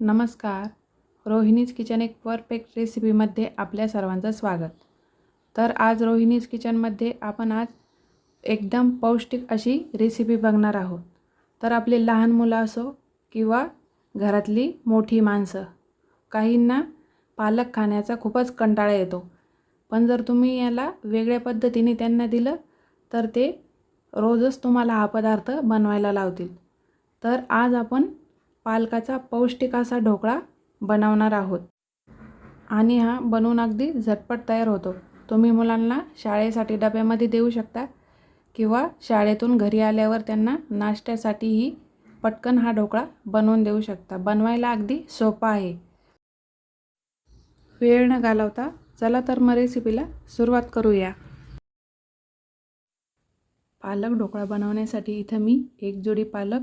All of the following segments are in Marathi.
नमस्कार. रोहिणीज किचन एक परफेक्ट रेसिपीमध्ये आपल्या सर्वांचं स्वागत. तर आज रोहिणीज किचनमध्ये आपण आज एकदम पौष्टिक अशी रेसिपी बघणार आहोत. तर आपले लहान मुलं असो किंवा घरातली मोठी माणसं काहींना पालक खाण्याचा खूपच कंटाळा येतो. पण जर तुम्ही याला वेगळ्या पद्धतीने त्यांना दिलं तर ते रोजच तुम्हाला हा पदार्थ बनवायला लावतील. तर आज आपण पालकाचा पौष्टिक असा ढोकळा बनवणार आहोत. आणि हा बनवून अगदी झटपट तयार होतो. तुम्ही मुलांना शाळेसाठी डब्यामध्ये देऊ शकता किंवा शाळेतून घरी आल्यावर त्यांना नाश्त्यासाठीही पटकन हा ढोकळा बनवून देऊ शकता. बनवायला अगदी सोपा आहे. वेळ न घालवता चला तर मग रेसिपीला सुरुवात करूया. पालक ढोकळा बनवण्यासाठी इथं मी एक जोडी पालक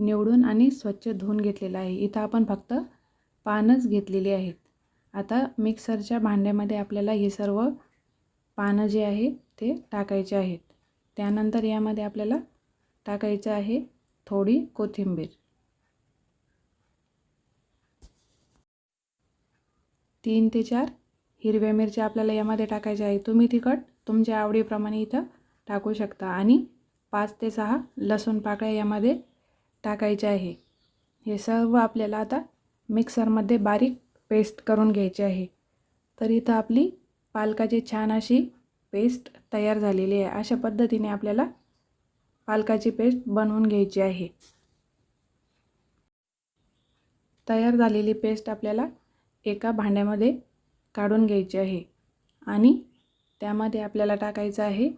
निवडून आणि स्वच्छ धुवून घेतलेला आहे. इथं आपण फक्त पानच घेतलेली आहेत. आता मिक्सरच्या भांड्यामध्ये आपल्याला हे सर्व पानं जे आहे ते टाकायचे आहेत. त्यानंतर यामध्ये आपल्याला टाकायचं आहे थोडी कोथिंबीर. तीन ते चार हिरव्या मिरच्या आपल्याला यामध्ये टाकायच्या आहे तुम्ही तिखट तुमच्या आवडीप्रमाणे इथं टाकू शकता. आणि पाच ते सहा लसूण पाकळ्या यामध्ये टाकायचे आहे. हे सर्व आपल्याला आता मिक्सरमध्ये बारीक पेस्ट करून घ्यायची आहे. तर इथं आपली पालकाची छान अशी पेस्ट तयार झालेली आहे. अशा पद्धतीने आपल्याला पालकाची पेस्ट बनवून घ्यायची आहे. तयार झालेली पेस्ट आपल्याला एका भांड्यामध्ये काढून घ्यायची आहे. आणि त्यामध्ये आपल्याला टाकायचं आहे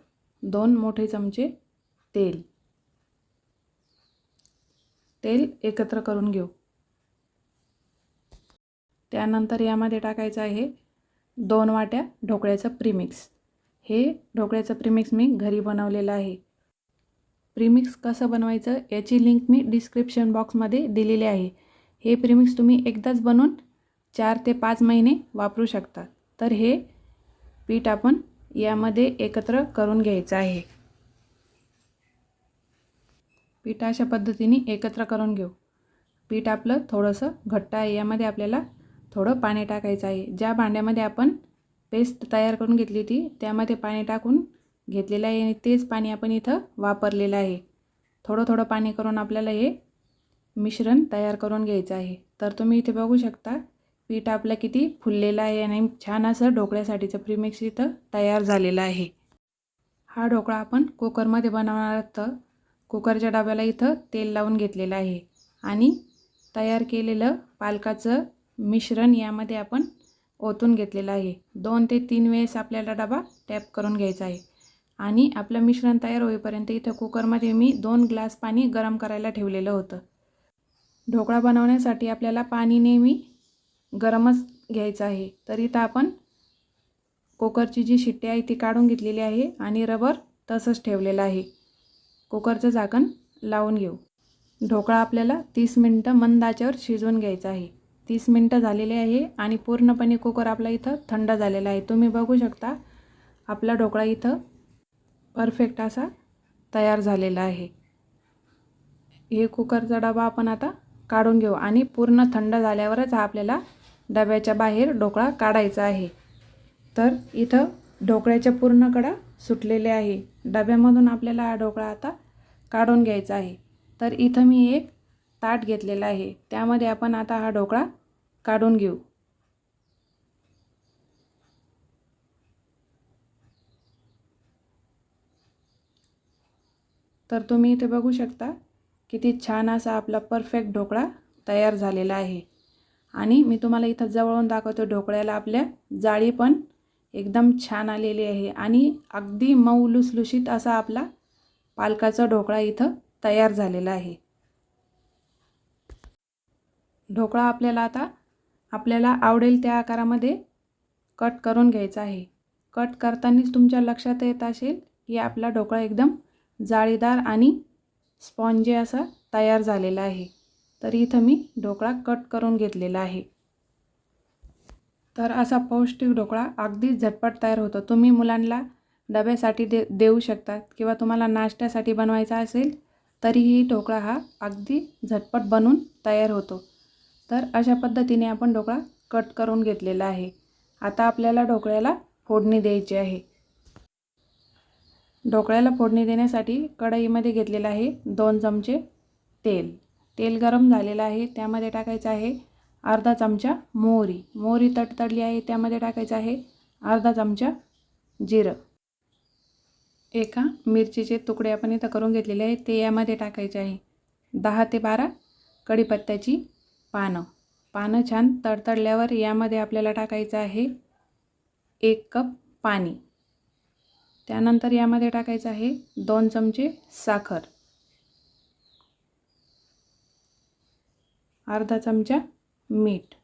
दोन मोठे चमचे तेल. तेल एकत्र करून घेऊ. त्यानंतर यामध्ये टाकायचं आहे दोन वाट्या ढोकळ्याचं प्रीमिक्स हे ढोकळ्याचं प्रीमिक्स मी घरी बनवलेलं आहे. प्रीमिक्स कसं बनवायचं याची लिंक मी डिस्क्रिप्शन बॉक्समध्ये दिलेली आहे. हे प्रीमिक्स तुम्ही एकदाच बनवून चार ते पाच महिने वापरू शकता. तर हे पीठ आपण यामध्ये एकत्र करून घ्यायचं आहे. पीठ अशा पद्धतीने एकत्र करून घेऊ. पीठ आपलं थोडंसं घट्ट आहे. यामध्ये आपल्याला थोडं पाणी टाकायचं आहे. ज्या भांड्यामध्ये आपण पेस्ट तयार करून घेतली होती त्यामध्ये पाणी टाकून घेतलेलं आहे आणि तेच पाणी आपण इथं वापरलेलं आहे. थोडं थोडं पाणी करून आपल्याला हे मिश्रण तयार करून घ्यायचं आहे. तर तुम्ही इथे बघू शकता पीठ आपलं किती फुललेलं आहे आणि छान असं ढोकळ्यासाठीचं प्रीमिक्स इथं तयार झालेलं आहे. हा ढोकळा आपण कुकरमध्ये बनवणार तर कुकरच्या डब्याला इथं तेल लावून घेतलेलं आहे. आणि तयार केलेलं पालकाचं मिश्रण यामध्ये आपण ओतून घेतलेलं आहे. दोन ते तीन वेळेस आपल्याला डबा टॅप करून घ्यायचा आहे. आणि आपलं मिश्रण तयार होईपर्यंत इथं कुकरमध्ये मी दोन ग्लास पाणी गरम करायला ठेवलेलं होतं. ढोकळा बनवण्यासाठी आपल्याला पाणी नेहमी गरमच घ्यायचं आहे. तर इथं आपण कुकरची जी शिट्टी आहे ती काढून घेतलेली आहे आणि रबर तसंच ठेवलेलं आहे. कुकरचं झाकण लावून घेऊ. ढोकळा आपल्याला तीस मिनटं मंद आचेवर शिजवून घ्यायचा आहे. तीस मिनटं झालेले आहे आणि पूर्णपणे कुकर आपला इथं थंड झालेला आहे. तुम्ही बघू शकता आपला ढोकळा इथं परफेक्ट असा तयार झालेला आहे. हे कुकरचा डबा आपण आता काढून घेऊ आणि पूर्ण थंड झाल्यावरच हा आपल्याला डब्याच्या बाहेर ढोकळा काढायचा आहे. तर इथं ढोकळ्याच्या पूर्ण कडा सुटलेले आहे. डब्यामधून आपल्याला हा ढोकळा आता काढून घ्यायचा आहे. तर इथं मी एक ताट घेतलेला आहे. त्यामध्ये आपण आता हा ढोकळा काढून घेऊ. तर तुम्ही इथे बघू शकता किती छान असा आपला परफेक्ट ढोकळा तयार झालेला आहे. आणि मी तुम्हाला इथं जवळून दाखवतो ढोकळ्याला आपल्या जाळी पण एकदम छान आलेली आहे. आणि अगदी मऊ लुसलुशीत असा आपला पालकाचा ढोकळा इथं तयार झालेला आहे. ढोकळा आपल्याला आता आपल्याला आवडेल त्या आकारामध्ये कट करून घ्यायचा आहे. कट करतानाच तुमच्या लक्षात येत असेल की आपला ढोकळा एकदम जाळीदार आणि स्पॉन्जी असा तयार झालेला आहे. तर इथं मी ढोकळा कट करून घेतलेला आहे. तर असा पौष्टिक ढोकळा अगदी झटपट तयार होतो. तुम्ही मुलांना डब्यासाठी दे देऊ शकतात किंवा तुम्हाला नाश्त्यासाठी बनवायचा असेल तरीही ढोकळा हा अगदी झटपट बनून तयार होतो. तर अशा पद्धतीने आपण ढोकळा कट करून घेतलेला आहे. आता आपल्याला ढोकळ्याला फोडणी द्यायची आहे. ढोकळ्याला फोडणी देण्यासाठी कढईमध्ये घेतलेलं आहे दोन चमचे तेल. तेल गरम झालेलं आहे. त्यामध्ये टाकायचं आहे अर्धा चमचा मोहरी. मोहरी तडतडली आहे त्यामध्ये टाकायचं आहे अर्धा चमचा जिरं. एका मिरचीचे तुकडे आपण इथं करून घेतलेले आहे ते यामध्ये टाकायचे आहे. दहा ते बारा कढीपत्त्याची पानं. पानं छान तडतडल्यावर यामध्ये आपल्याला टाकायचं आहे एक कप पाणी. त्यानंतर यामध्ये टाकायचं आहे दोन चमचे साखर. अर्धा चमचा मीठ.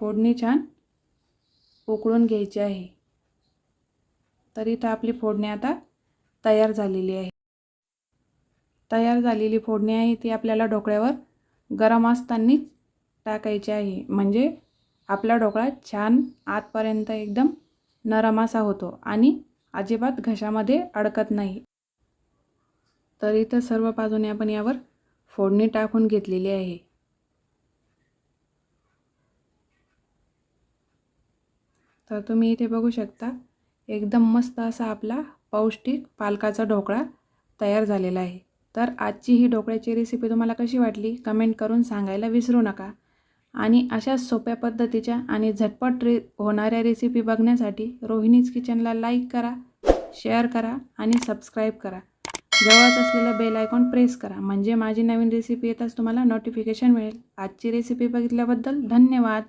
फोडणी छान उकळून घ्यायची आहे. तर इथं आपली फोडणी आता तयार झालेली आहे. तयार झालेली फोडणी आहे ती आपल्याला ढोकळ्यावर गरम असतानाच टाकायची आहे. म्हणजे आपला ढोकळा छान आतपर्यंत एकदम नरम असा होतो आणि अजिबात घशामध्ये अडकत नाही. तर इथं सर्व बाजूने आपण यावर फोडणी टाकून घेतलेली आहे. तर तुम्ही इथे बघू शकता एकदम मस्त असा आपला पौष्टिक पालकाचा ढोकळा तयार झालेला आहे. तर आजची ही ढोकळ्याची रेसिपी तुम्हाला कशी वाटली? कमेंट करून सांगायला विसरू नका. आणि अशाच सोप्या पद्धतीच्या आणि झटपट रे होणाऱ्या रेसिपी बघण्यासाठी रोहिणीज किचनला लाईक करा शेअर करा आणि सबस्क्राईब करा. जवळच असलेलं बेल आयकॉन प्रेस करा. म्हणजे माझी नवीन रेसिपी येताच तुम्हाला नोटिफिकेशन मिळेल. आजची रेसिपी बघितल्याबद्दल धन्यवाद.